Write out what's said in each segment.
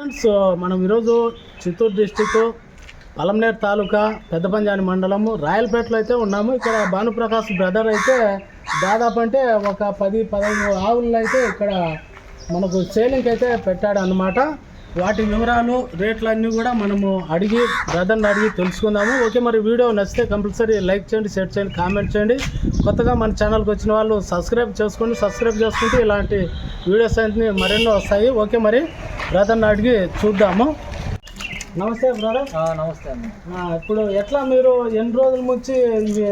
Friends uh, మనం ఈరోజు Chittoor district Palamaner taluka Peddapanjani మండలము. రాయలపేటలో అయితే ఉన్నాము. ఇక్కడ భానుప్రకాష్ బ్రదర్ అయితే దాదాపు అంటే ఒక పది పదహైదు ఆవులను అయితే ఇక్కడ మనకు సేలింగ్ అయితే పెట్టాడు అనమాట వాటి వివరాలు రేట్లు అన్నీ కూడా మనము అడిగి బ్రదర్ని అడిగి తెలుసుకుందాము. ఓకే మరి వీడియో నచ్చితే కంపల్సరీ లైక్ చేయండి షేర్ చేయండి కామెంట్ చేయండి. కొత్తగా మన ఛానల్కి వచ్చిన వాళ్ళు సబ్స్క్రైబ్ చేసుకోండి. సబ్స్క్రైబ్ చేసుకుంటే ఇలాంటి వీడియోస్ అన్ని మరెన్నో వస్తాయి. ఓకే మరి బ్రదర్ని అడిగి చూద్దాము. నమస్తే బ్రదర్. నమస్తే అండి ఇప్పుడు ఎట్లా మీరు ఎన్ని రోజుల నుంచి ఇవి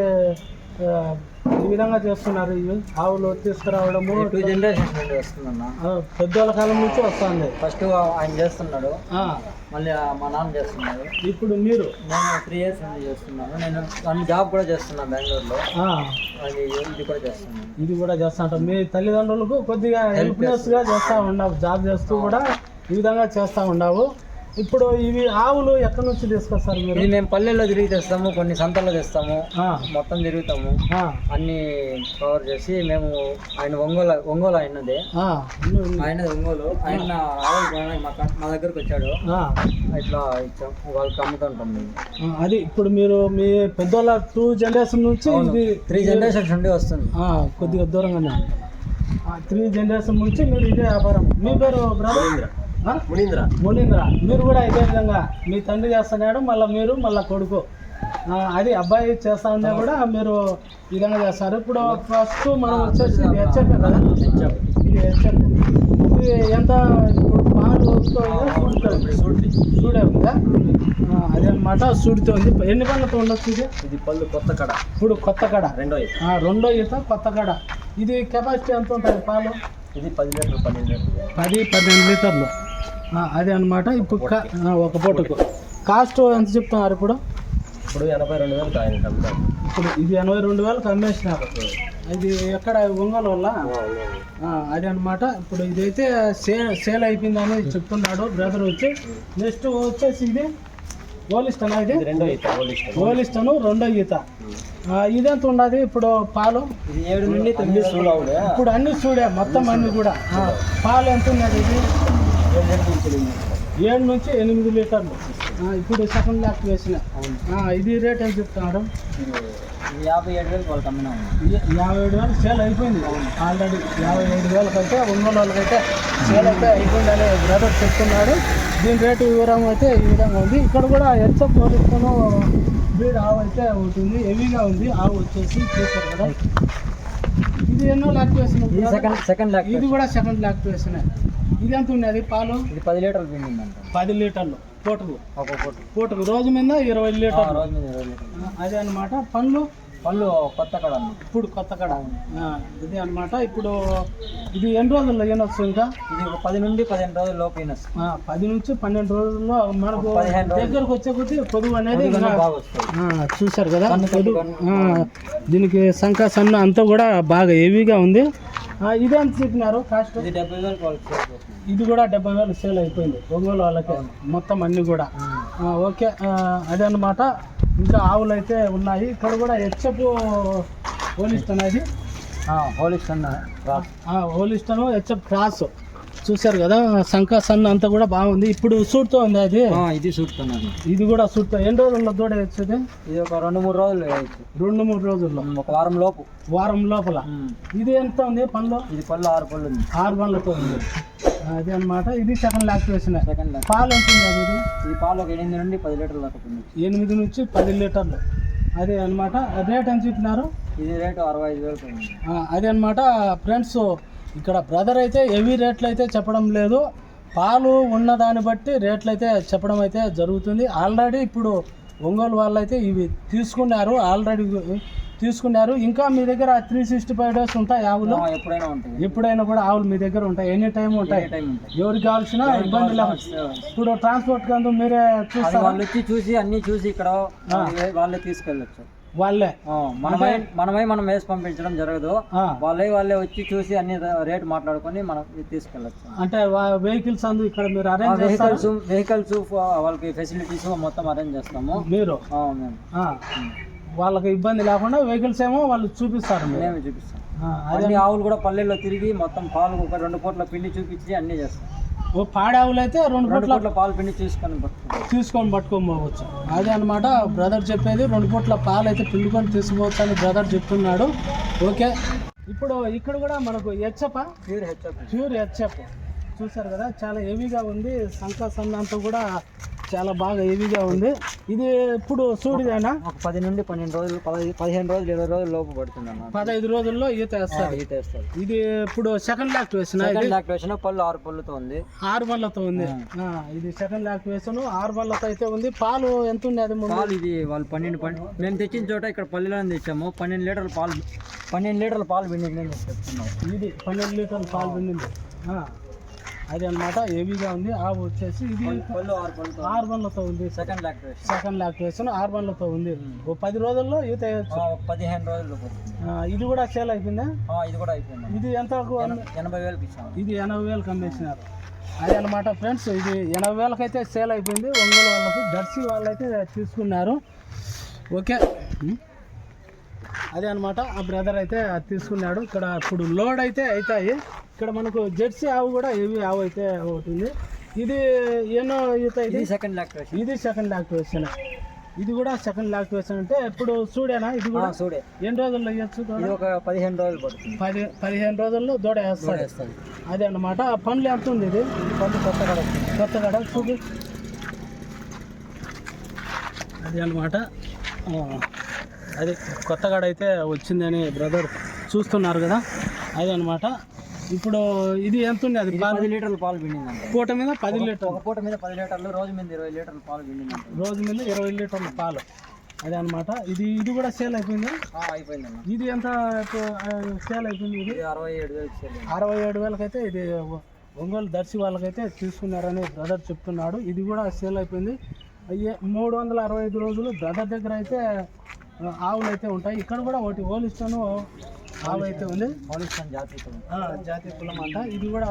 ఈ విధంగా చేస్తున్నారు? ఇవి ఆవులు తీసుకురావడము టూ జనరేషన్స్ నుండి వస్తుందన్న. పెద్దోళ్ళ కాలం నుంచి వస్తుంది. ఫస్ట్ ఆయన చేస్తున్నాడు. మళ్ళీ మా నాన్న చేస్తున్నాడు. ఇప్పుడు మీరు? నేను త్రీ ఇయర్స్ నుండి చేస్తున్నాను. నేను అన్ని జాబ్ కూడా చేస్తున్నాను బెంగళూరులో. అది ఇది కూడా చేస్తున్నాను ఇది కూడా చేస్తా మీ తల్లిదండ్రులకు కొద్దిగా హెల్ప్లెస్గా చేస్తూ ఉన్నావు జాబ్ చేస్తూ కూడా ఈ విధంగా చేస్తూ ఉన్నావు ఇప్పుడు ఇవి ఆవులు ఎక్కడి నుంచి తీసుకొస్తారు మీరు? ఇది మేము పల్లెల్లో తిరిగి తెస్తాము కొన్ని సంతల్లో తెస్తాము. ఆ, మొత్తం తిరుగుతాము. ఆ, అన్ని కవర్ చేసి మేము ఆయన ఒంగోలు ఒంగోలు ఆయనదే. ఆ, ఆయన ఒంగోలు. ఆయన ఆవులు మా క- మా దగ్గరకు వచ్చాడు. ఆ. ఇట్లా ఇచ్చాం. వాళ్ళకి అమ్ముతుంటాం మేము. ఆ, అది ఇప్పుడు మీరు మీ పెద్దోళ్ళ టూ జనరేషన్ నుంచి ఇది త్రీ జనరేషన్స్ నుండి వస్తుంది. ఆ, కొద్దిగా దూరంగానే త్రీ జనరేషన్ నుంచి మీరు ఇదే వ్యాపారం. మీ పేరు బ్రదర్? మునీంద్ర. మునీంద్ర. మీరు కూడా ఇదే విధంగా మీ తండ్రి చేస్తున్నాడు మళ్ళీ మీరు మళ్ళీ కొడుకు. అది అబ్బాయి చేస్తా ఉన్నా కూడా మీరు ఈ విధంగా చేస్తారు. ఇప్పుడు ఫస్ట్ మనం వచ్చేసి హెచ్ఎఫ్ కదా? ఇది హెచ్ఎఫ్. ఇది ఎంత ఇప్పుడు పాలు సూడే ఉందా అదే అనమాట సూడితో ఉంది? ఎన్ని పళ్ళతో ఉండొచ్చు ఇది? ఇది పళ్ళు కొత్త కడ. ఇప్పుడు కొత్త కడ. రెండో రెండో ఈత కొత్త కడ. ఇది కెపాసిటీ ఎంత ఉంటుంది పాలు? ఇది పది లీటర్లు పన్నెండు లీటర్లు. పది పన్నెండు లీటర్లు. అదే అనమాట ఇప్పుడు ఒక పూటకు. కాస్ట్ ఎంత చెప్తున్నారు ఇప్పుడు? ఇప్పుడు ఎనభై రెండు వేలు ఇప్పుడు ఇది ఎనభై రెండు వేలకు అమ్మేసినారు ఇది ఎక్కడ? ఒంగోలు వల్ల? అదే అనమాట ఇప్పుడు ఇదైతే సే సేల్ అయిపోయిందని చెప్తున్నాడు బ్రదర్ వచ్చి. నెక్స్ట్ వచ్చేసి ఇది ఓలిస్టనా ఇది? రెండో ఈత పోలీస్ ఓలిస్టను రెండో ఈత. ఇదెంత ఉండదు ఇప్పుడు పాలు? ఏడు నుండి తొమ్మిది ఇప్పుడు అన్ని చూడే మొత్తం అన్ని కూడా. పాలు ఎంత ఉన్నది ఇది? ఏడు నుంచి ఎనిమిది లీటర్లు. ఇప్పుడు సెకండ్ లాక్ వేసిన. ఇది రేట్ ఎంత చెప్తున్నారు ఇది యాభై ఏడు వేలు ఇది యాభై ఏడు వేలు సేల్ అయిపోయింది. ఆల్రెడీ యాభై ఏడు వేలకైతే ఒంగోలు వాళ్ళకైతే సేల్ అయితే అయిపోయిందని బ్రదర్ చెప్తున్నాడు. దీని రేటు వివరం అయితే ఈ విధంగా ఉంది. ఇక్కడ కూడా హెచ్ఎఫ్ నోటిస్తాను బ్రీడ్ ఆవు అయితే ఉంటుంది. హెవీగా ఉంది. ఆవు వచ్చేసి చూసారు కదా. ఇది ఎన్నో లాక్ ఇది సెకండ్ సెకండ్ ల్యాక్ ఇది కూడా సెకండ్ లాక్ వేసిన ఇది ఎంత ఉన్నది? పాలు? ఇది పది లీటర్లు పిండిందంట పది లీటర్లు పూటకు ఒక్కొక్కటి పూటకు రోజు మీద ఇరవై ఆ, లీటర్లు. రోజు మీద ఇరవై లీటర్లు. అదే అనమాట పండ్లు? పళ్ళు కొత్త కడ ఇప్పుడు కొత్త కడ. ఇది అనమాట ఇప్పుడు ఇది ఎన్ని రోజుల్లో ఈనొచ్చు ఇంకా? ఇది ఒక పది నుండి పదిహేను రోజులు లోపు ఈనస్ ఆ, పది నుంచి పన్నెండు రోజుల్లో మనకు. దగ్గరకు వచ్చే కొద్దీ పొదువు అనేది చూశారు కదా? దీనికి సంఖ సన్న అంతా కూడా బాగా హెవీగా ఉంది. ఇది ఎంత చెప్పినారు? కాస్ట్ ఇది డెబ్బై వేలు. ఇది కూడా డెబ్బై వేలు సేల్ అయిపోయింది. ఒంగోలు వాళ్ళకి. మొత్తం అన్ని కూడా. ఓకే. అదే అన్నమాట. ఇంకా ఆవులు అయితే ఉన్నాయి. ఇక్కడ కూడా హెచ్చపు హోలిస్టన్ అది క్రాస్. హోలిస్టన్ హెచ్చప్ క్రాస్. చూశారు కదా సంఖ సన్న అంతా కూడా బాగుంది. ఇప్పుడు సూట్తో ఉంది అది ఇది చూస్తున్నాను ఇది కూడా సూట్తో ఎన్ని రోజుల్లో దూడ వచ్చేది ఇది ఒక రెండు మూడు రోజులు రెండు మూడు రోజుల్లో. ఒక వారం లోపు. వారం లోపల. ఇది ఎంత ఉంది పనులు ఇది పళ్ళు ఆరు పళ్ళు ఉంది. ఆరు పనులతో ఉంది. అది అన్నమాట ఇది సెకండ్ లాక్ వేసిన సెకండ్ ల్యాక్ పాలు ఎంత ఉంది అది ఇది? ఇది పాలు ఒక ఎనిమిది నుండి పది లీటర్ల దాకా ఉంది. ఎనిమిది నుంచి పది లీటర్లు. అదే అనమాట రేట్ ఎంత చెప్పినారు? ఇది రేటు అరవై ఐదు ఆ, అదే అనమాట ఫ్రెండ్స్ ఇక్కడ బ్రదర్ అయితే హెవీ రేట్లు అయితే చెప్పడం లేదు. పాలు ఉన్న దాన్ని బట్టి రేట్లు అయితే చెప్పడం అయితే జరుగుతుంది. ఆల్రెడీ ఇప్పుడు ఒంగోలు వాళ్ళు అయితే ఇవి తీసుకున్నారు. ఆల్రెడీ తీసుకున్నారు. ఇంకా మీ దగ్గర త్రీ సిక్స్టీ ఫైవ్ డేస్ ఉంటాయి ఆవులు? ఎప్పుడైనా ఉంటుంది ఎప్పుడైనా కూడా ఆవులు మీ దగ్గర ఉంటాయి. ఎనీ టైం ఉంటాయి. ఎవరికి కావాల్సిన ఇబ్బంది ఇప్పుడు ట్రాన్స్పోర్ట్ కందు మీరే చూస్తారు? వాళ్ళు వచ్చి చూసి అన్ని చూసి ఇక్కడ వాళ్ళే తీసుకెళ్ళచ్చు. వాళ్ళే. మనమై మనమై మనం వేసి పంపించడం జరగదు. వాళ్ళే వాళ్ళే వచ్చి చూసి అన్ని రేట్ మాట్లాడుకొని మనం తీసుకెళ్ళచ్చు. అంటే వెహికల్స్ అందు ఇక్కడ మీరు అరేంజ్ వెహికల్స్ వెహికల్స్ వాళ్ళకి ఫెసిలిటీస్ మొత్తం అరేంజ్ చేస్తాము. మీరు. వాళ్ళకి ఇబ్బంది లేకుండా వెహికల్స్ ఏమో వాళ్ళు చూపిస్తారు మీరు. మేమే చూపిస్తాం. ఆ, అదే అన్ని ఆవులు కూడా పల్లెల్లో తిరిగి మొత్తం పాలు ఒక రెండు పూట్ల పిండి చూపించి అన్నీ చేస్తాం. ఓ పాడావులు అయితే రెండు రెండు పూట్ల పూట్ల పాలు పిండి చూసుకొని పట్టుకుంటాం. తీసుకొని పట్టుకొని పోవచ్చు. అదే అనమాట బ్రదర్ చెప్పేది రెండు పూట్ల పాలు అయితే పిండుకొని తీసుకోవచ్చు అని బ్రదర్ చెప్తున్నాడు. ఓకే. ఇప్పుడు ఇక్కడ కూడా మనకు హెచ్చప్ప ప్యూర్ హెచ్ఎఫ్. Pure HF. చూసారు కదా చాలా హెవీగా ఉంది. సంకా సందంతా కూడా చాలా బాగా హెవీగా ఉంది. ఇది ఇప్పుడు సూడిదేనా? ఒక పది నుండి పన్నెండు రోజులు పదహైదు పదిహేను రోజులు ఇరవై రోజులు లోపు పడుతుంది అన్న. పదహైదు రోజుల్లో ఈత వేస్తారు. ఈత వేస్తారు. ఇది ఇప్పుడు సెకండ్ యాక్టివేషన్ ఇది? సెకండ్ లాక్టేషన్ పళ్ళు ఆరు పళ్ళుతో ఉంది. ఆరు బళ్ళతో ఉంది. ఇది సెకండ్ యాక్టివేషన్ ఆరు బళ్ళతో అయితే ఉంది. పాలు ఎంత ముందు? పాలు ఇది వాళ్ళు పన్నెండు పన్నెండు మేము తెచ్చిన చోట ఇక్కడ పల్లెలోనే తెచ్చాము. పన్నెండు లీటర్ల పాలు పన్నెండు లీటర్ల పాలు పిండింది ఇది పన్నెండు లీటర్ల పాలు పిండింది. అది అన్నమాట హెవీగా ఉంది. ఆవు వచ్చేసి ఇది ఆరు బండ్లతో ఉంది. సెకండ్ లాక్టేషన్ సెకండ్ యాక్టివేషన్ ఆరు బండ్లతో ఉంది. ఓ పది రోజుల్లో ఈత పదిహేను రోజులు పోతుంది ఆ, ఇది కూడా సేల్ అయిపోయిందా? ఇది కూడా అయిపోయింది. ఇది ఎంత ఎనభై వేలకు ఇది ఎనభై వేలకు అమ్మేసినారు. అదే అనమాట ఫ్రెండ్స్ ఇది ఎనభై వేలకు అయితే సేల్ అయిపోయింది. ఒంగోలు వాళ్ళకు జెర్సీ వాళ్ళు అయితే తీసుకున్నారు. ఓకే. అదే అనమాట ఆ బ్రదర్ అయితే తీసుకున్నాడు. ఇక్కడ ఇప్పుడు లోడ్ అయితే అవుతాయి. ఇక్కడ మనకు జెర్సీ ఆవు కూడా హెవీ ఆవు అయితే అవుతుంది. ఇది ఎన్నో ఈత ఇది? సెకండ్ లాక్టేషన్ ఇది సెకండ్ యాక్టివేషన్ ఇది కూడా సెకండ్ యాక్టివేషన్ అంటే ఇప్పుడు చూడేనా ఇది కూడా చూడే ఎన్ని రోజుల్లో ఇది ఒక పదిహేను రోజులు పడుతుంది. పది పదిహేను రోజుల్లో దూడ వేస్తాడు అదే అన్నమాట. ఆ పండ్లు ఎంత ఉంది ఇది? పళ్ళు కొత్త కడ కొత్త కడ చూపి అది అనమాట అది కొత్త కాడ అయితే వచ్చిందని బ్రదర్ చూస్తున్నారు కదా. అదే అనమాట ఇప్పుడు ఇది ఎంత ఉంది? అది పది లీటర్ల పాలు పిండిందంట పూట మీద పది లీటర్ ఒక పూట మీద పది లీటర్లు రోజు మీద ఇరవై లీటర్ల పాలు పిండిందంట రోజు మీద ఇరవై లీటర్ల పాలు. అదే అనమాట ఇది ఇది కూడా సేల్ అయిపోయింది? ఆ, అయిపోయిందన్న ఇది ఎంత సేల్ అయిపోయింది ఇది? అరవై ఏడు వేలు అరవై ఏడు వేలకైతే ఇది ఒంగోలు దర్శి వాళ్ళకైతే తీసుకున్నారని బ్రదర్ చెప్తున్నాడు. ఇది కూడా సేల్ అయిపోయింది. అయ్యే మూడు వందల అరవై ఐదు రోజులు బ్రదర్ దగ్గర అయితే ఆవులు అయితే ఉంటాయి. ఇక్కడ కూడా ఒకటి ఓలిస్టను ఆవు అయితే ఉంది. పాలిస్తాన్ జాతి కులం. ఆ, జాతీయ కులం అంట. ఇది కూడా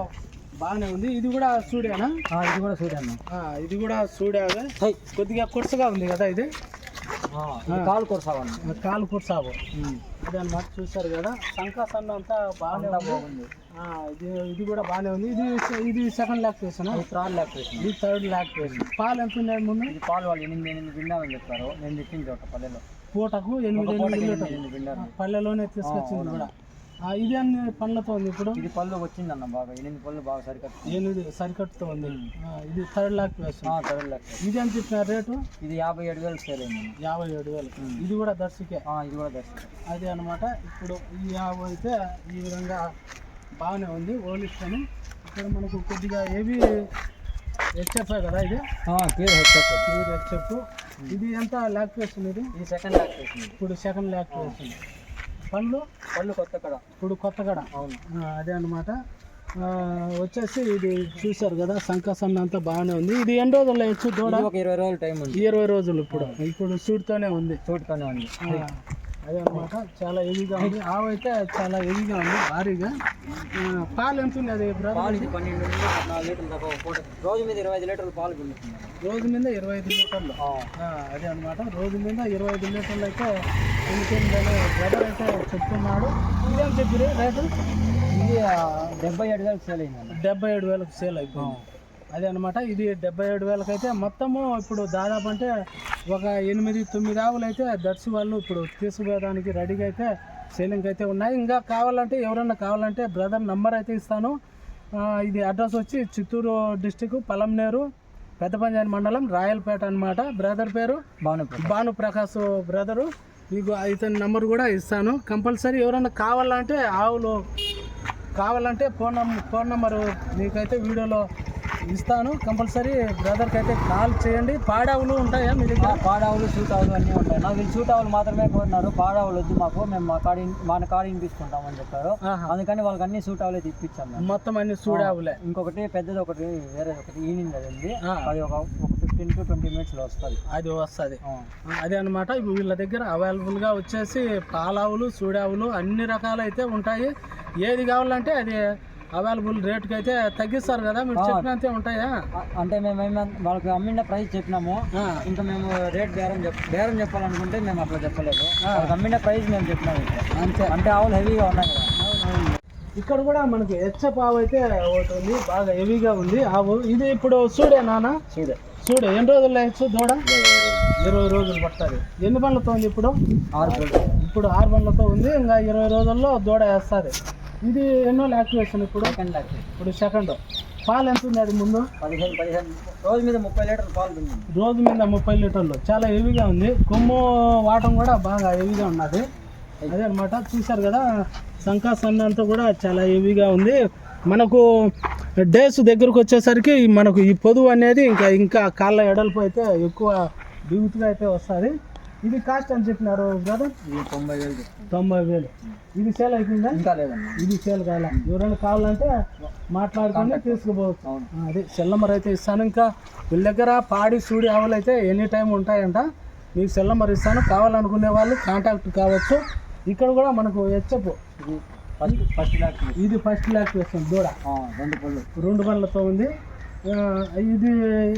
బాగానే ఉంది. ఇది కూడా సూడేనా ఇది కూడా ఆ, ఇది కూడా సూడావే కొద్దిగా కుర్సగా ఉంది కదా ఇది? కాలు కొరసావన్న ఆ, కాలు కుర్సావు. ఇది అన్నమాట చూసారు కదా. సంకాసన్న అంతా బాగానే ఉంది. బాగుంది. ఇది ఇది కూడా బాగానే ఉంది. ఇది ఇది సెకండ్ లాక్టేషన్ ఇది థర్డ్ లాక్టేషన్ ఇది థర్డ్ లాక్టేషన్ పాలు ఎంత ఉన్నాయి ముందు? ఇది పాలు వాళ్ళు ఎనిమిది ఎనిమిది పిండామని చెప్పారు. నేను తెచ్చిన చోట పల్లెలో. పూటకు ఎనిమిది ఎనిమిది ఎనిమిది లీటర్ ఎనిమిది పిండారు పల్లెలోనే తీసుకొచ్చింది కూడా. ఇది అన్ని పండ్లతో ఉంది ఇప్పుడు. ఇది పళ్ళు వచ్చిందన్న బాగా. ఎనిమిది పళ్ళు బాగా సరికట్టు ఎనిమిది సరికట్టుతో ఉంది. ఇది థర్డ్ లాక్టేషన్ థర్డ్ లాక్టేషన్ ఇది ఎంత చెప్పినారు రేటు? ఇది యాభై ఏడు వేలు సేల్ అయింది. యాభై ఏడు వేలు. ఇది కూడా దర్శకే. ఇది కూడా దర్శనం అదే అనమాట ఇప్పుడు ఈ యాభై అయితే ఈ విధంగా బాగానే ఉంది. ఓలిస్తాను ఇక్కడ మనకు కొద్దిగా ఏవి హెచ్ఎఫ్ఐ కదా ఇది? ప్యూర్ హెచ్ఎఫ్ ప్యూర్ హెచ్ఎఫ్ ఇది ఎంత లాక్టేషన్ ఇది? ఇది సెకండ్ లాక్టేషన్ ఇది ఇప్పుడు సెకండ్ లాక్టేషన్ పండ్లు పళ్ళు? కొత్త కడ. ఇప్పుడు కొత్త కడ. అవును. అదే అనమాట వచ్చేసి ఇది చూసారు కదా సంకాసన్న అంతా బాగానే ఉంది. ఇది ఎన్ని రోజులు వేయచ్చు దూడ? ఒక ఇరవై రోజులు టైం ఉంది. ఇరవై రోజులు ఇప్పుడు. ఇప్పుడు సూట్తోనే ఉంది. చూడుతూనే ఉంది. అదే అనమాట చాలా హెవీగా ఉంది. ఆవు అయితే చాలా హెవీగా ఉంది భారీగా. పాలు ఎంత ఉంది అది పాలు పన్నెండు లీటర్లు రోజు మీద ఇరవై ఐదు లీటర్లు పాలు రోజు మీద ఇరవై ఐదు లీటర్లు. అదే అనమాట రోజు మీద ఇరవై ఐదు లీటర్లు అయితే ఎందుకంటే బ్రదర్ అయితే చెప్తున్నాడు. ఇదేం చెప్పిరు రేటు? ఇది డెబ్బై ఏడు వేలకు సేల్ అయింది డెబ్బై ఏడు వేలకు సేల్ అయిపోయింది. అదే అనమాట ఇది డెబ్బై ఏడు వేలకు అయితే మొత్తము ఇప్పుడు దాదాపు అంటే ఒక ఎనిమిది తొమ్మిది ఆవులు అయితే దర్శి వాళ్ళు ఇప్పుడు తీసుకుపోయడానికి రెడీగా అయితే సేలింగ్ అయితే ఉన్నాయి. ఇంకా కావాలంటే ఎవరన్నా కావాలంటే బ్రదర్ నంబర్ అయితే ఇస్తాను. ఇది అడ్రస్ వచ్చి చిత్తూరు డిస్టిక్ పలంనేరు పెద్ద పంజాని మండలం రాయలపేట అన్నమాట. బ్రదర్ పేరు? భాను ప్రకాష్ బ్రదరు. మీకు ఇతని నంబర్ కూడా ఇస్తాను. కంపల్సరీ ఎవరన్నా కావాలంటే ఆవులు కావాలంటే ఫోన్ నంబర్ ఫోన్ నెంబరు మీకైతే వీడియోలో ఇస్తాను. కంపల్సరీ బ్రదర్కి అయితే కాల్ చేయండి. పాడావులు ఉంటాయా మీ దగ్గర? పాడావులు సూటావులు అన్నీ ఉంటాయి. నాకు వీళ్ళు సూటావులు మాత్రమే కోరినారు పాడావులు వద్దు మాకు. మేము మా కాడి మన కాడి వినిపించుకుంటామని చెప్పారు. అందుకని వాళ్ళకి అన్ని సూటావులే తెప్పించాం మేము. మొత్తం అన్ని సూడావులే ఇంకొకటి పెద్దది ఒకటి వేరే ఒకటి ఈనింది అది. అది ఒక ఫిఫ్టీన్ టు ట్వంటీ మినిట్స్లో వస్తుంది. అది వస్తుంది. అదే అనమాట వీళ్ళ దగ్గర అవైలబుల్గా వచ్చేసి పాలావులు సూడావులు అన్ని రకాలైతే ఉంటాయి. ఏది కావాలంటే అది అవైలబుల్ రేట్కి అయితే తగ్గిస్తారు కదా? మీరు. చెప్పినంతే ఉంటాయా? అంటే మేము వాళ్ళకి అమ్మిన ప్రైస్ చెప్పినాము. ఇంకా మేము రేట్ బేరం బేరం చెప్పాలనుకుంటే మేము అట్లా చెప్పలేదు. అమ్మిన ప్రైస్ మేము చెప్పినాము. అంతే. అంటే ఆవులు హెవీగా ఉన్నాయి కదా. ఇక్కడ కూడా మనకి హెచ్చప్ ఆవు అయితే ఒకటి ఉంది బాగా హెవీగా ఉంది. ఆవు ఇది ఇప్పుడు చూడే నాన్న చూడే చూడు ఎన్ని రోజులు లేచు దూడ? ఇరవై రోజులు పడుతుంది. ఎన్ని బండ్లతో ఉంది ఇప్పుడు? ఆరు. ఇప్పుడు ఆరు బండ్లతో ఉంది ఇంకా ఇరవై రోజుల్లో దూడ వేస్తుంది ఇది ఎన్నో యాక్టివేషన్ ఇప్పుడు? సెకండ్. ఇప్పుడు సెకండ్. పాలు ఎంత ఉంది అది ముందు? పదిహేను పదిహేను. రోజు మీద ముప్పై లీటర్లు పాలు పిండింది రోజు మీద ముప్పై లీటర్లు. చాలా హెవీగా ఉంది. కొమ్ము వాటం కూడా బాగా హెవీగా ఉన్నది. అదే అనమాట చూశారు కదా సన్న అంతా కూడా చాలా హెవీగా ఉంది. మనకు డేస్ దగ్గరకు వచ్చేసరికి మనకు ఈ పొదువు అనేది ఇంకా ఇంకా కాళ్ళ ఎడల్పు అయితే ఎక్కువ దిగుతుగా అయితే వస్తుంది. ఇది కాస్ట్ అని చెప్పినారు బ్రదర్ తొంభై వేలు. తొంభై వేలు. ఇది సేల్ అయిపోయిందా? ఇంకా లేదన్న. ఇది సేల్ కాలే? ఎవరైనా కావాలంటే మాట్లాడుకొని తీసుకుపోవచ్చు. అదే సెల్ నెంబర్ అయితే ఇస్తాను. ఇంకా వీళ్ళ దగ్గర పాడి సూడి ఆవులు అయితే ఎనీ టైం ఉంటాయంట. మీకు సెల్ నెంబర్ ఇస్తాను. కావాలనుకునే వాళ్ళు కాంటాక్ట్ కావచ్చు. ఇక్కడ కూడా మనకు హెచ్చపు ఫస్ట్ ఫస్ట్ లాక్ ఇది ఫస్ట్ ల్యాక్ వేస్తుంది దూడ. రెండు పళ్ళు. రెండు బండ్లతో ఉంది. ఇది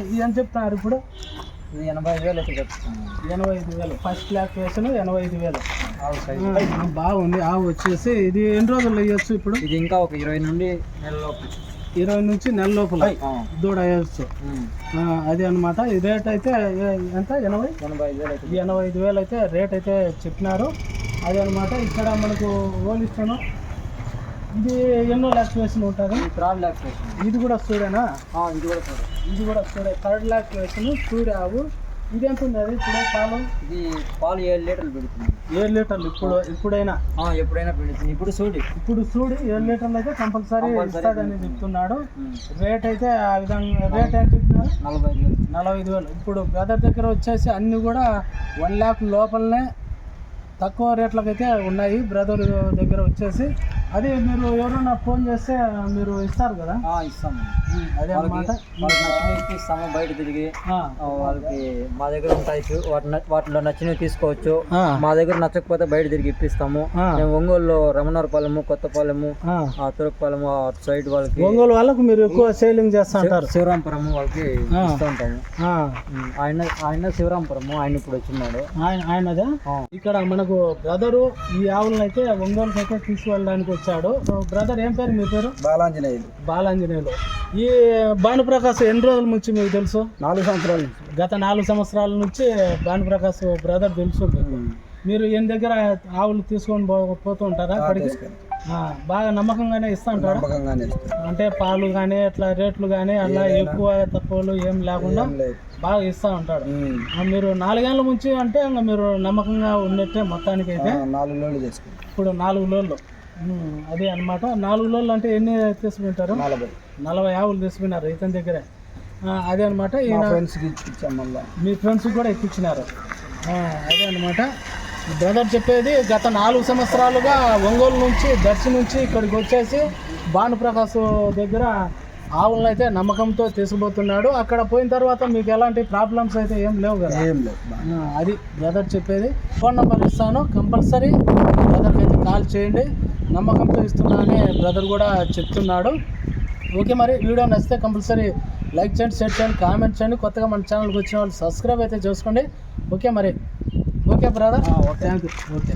ఇది అని చెప్తున్నారు ఇప్పుడు? ఇది ఎనభై వేలు అయితే చెప్తున్నాను. ఎనభై ఐదు వేలు. ఫస్ట్ ల్యాక్ వేసిన ఎనభై ఐదు వేలు. బాగుంది. ఆవు వచ్చేసి ఇది ఎన్ని రోజులు వేయచ్చు ఇప్పుడు? ఇది ఇంకా ఒక ఇరవై నుండి నెల లోపు ఇరవై నుంచి నెల లోపల దూడ వేయచ్చు. అది అనమాట ఈ రేట్ అయితే ఎంత? ఎనభై? ఎనభై ఐదు వేలు ఎనభై ఐదు వేలు అయితే రేట్ అయితే చెప్పినారు. అదే అనమాట ఇక్కడ మనకు ఓలిస్తాను. ఇది ఎన్నో ల్యాక్స్ వేసిన ఉంటుంది? ఇది థర్డ్ వేసింది ఇది కూడా చూడేనా ఇది కూడా చూడు ఇది కూడా చూడే థర్డ్ ల్యాక్ వేసిన చూడే ఆవు. ఇది ఎంత ఉంది అది? ఇప్పుడు పాలు? ఇది పాలు ఏడు లీటర్లు పెడుతుంది ఏడు లీటర్లు. ఇప్పుడు ఇప్పుడైనా? ఆ, ఎప్పుడైనా పెడుతుంది ఇప్పుడు చూడు ఇప్పుడు చూడు ఏడు లీటర్లు అయితే కంపల్సరీ ఇస్తుందని చెప్తున్నాడు. రేట్ అయితే ఆ విధంగా రేట్ చెప్తున్నారు? నలభై ఐదు వేలు. నలభై ఐదు వేలు. ఇప్పుడు బ్రదర్ దగ్గర వచ్చేసి అన్నీ కూడా వన్ ల్యాక్ లోపలనే తక్కువ రేట్లకైతే ఉన్నాయి. బ్రదర్ దగ్గర వచ్చేసి అది మీరు ఎవరైనా ఫోన్ చేస్తే మీరు ఇస్తారు కదా? ఆ, ఇస్తాము అదే అన్నమాట. వాళ్ళకి ఇప్పిస్తాము బయట తిరిగి. ఆ, ఆ, వాళ్ళకి మా దగ్గర ఉంటాయి వాటిలో నచ్చినవి తీసుకోవచ్చు. ఆ, మా దగ్గర నచ్చకపోతే బయట తిరిగి ఇప్పిస్తాము. ఆ. మేము ఒంగోలులో రమణారపాలెము కొత్తపాలెము ఆ. ఆ తురకపాలెము ఆ సైడ్ వాళ్ళకి ఒంగోలు వాళ్ళకు మీరు ఎక్కువ సేలింగ్ చేస్తా అంటారు. శివరాంపురము వాళ్ళకి ఆ. ఇస్తూ ఉంటాము. ఆ, ఆయన ఆయన శివరాంపురము ఆయన ఇప్పుడు వచ్చిన్నాడు ఆయన ఆయనదే? ఆ. ఇక్కడ మనకు బ్రదరు ఈ ఆవులను అయితే ఒంగోలుకి అయితే తీసుకువెళ్ళడానికి వచ్చాడు. బ్రదర్ ఏం పేరు? మీ పేరు? బాలాంజనేయులు. బాలాంజనేయులు. ఈ భానుప్రకాశ్ ఎన్ని రోజుల నుంచి మీకు తెలుసు? నాలుగు సంవత్సరాలు గత నాలుగు సంవత్సరాల నుంచి భానుప్రకాశ్ బ్రదర్ తెలుసు. మీరు ఈయన దగ్గర ఆవులు తీసుకొని పోతూ ఉంటారా బాగా నమ్మకంగానే ఇస్తా. ఉంటారా అంటే పాలు కానీ అట్లా రేట్లు కానీ అలా ఎక్కువ తక్కువలు ఏం లేకుండా బాగా ఇస్తా ఉంటాడు. మీరు నాలుగేళ్ళ నుంచి అంటే ఇంకా మీరు నమ్మకంగా ఉన్నట్టే మొత్తానికి అయితే నాలుగు చేసుకుంటాం. ఇప్పుడు నాలుగు లోళ్ళు. ఉమ్, అదే అన్నమాట. నాలుగు లోళ్ళు అంటే ఎన్ని తీసుకుంటారు నలభై. నలభై ఆవులు తీసుకున్నారు ఇతని దగ్గరే. అదే అనమాట ఫ్రెండ్స్కి మళ్ళీ. మీ ఫ్రెండ్స్ కూడా ఆ, అదే అనమాట బ్రదర్ చెప్పేది గత నాలుగు సంవత్సరాలుగా ఒంగోలు నుంచి దర్శి నుంచి ఇక్కడికి వచ్చేసి భానుప్రకాశ్ దగ్గర ఆవులను అయితే నమ్మకంతో తీసుకుపోతున్నాడు. అక్కడ పోయిన తర్వాత మీకు ఎలాంటి ప్రాబ్లమ్స్ అయితే ఏం లేవు కదా. ఏం ఆ, అది బ్రదర్ చెప్పేది. ఫోన్ నెంబర్ ఇస్తాను కంపల్సరీ బ్రదర్కి అయితే కాల్ చేయండి. నమ్మకంతో ఇస్తున్నా అని బ్రదర్ కూడా చెప్తున్నాడు. ఓకే మరి వీడియో నచ్చితే కంపల్సరీ లైక్ చేయండి షేర్ చేయండి కామెంట్ చేయండి. కొత్తగా మన ఛానల్కి వచ్చిన వాళ్ళు సబ్స్క్రైబ్ అయితే చేసుకోండి. ఓకే మరి. Okay brother. Thank you okay.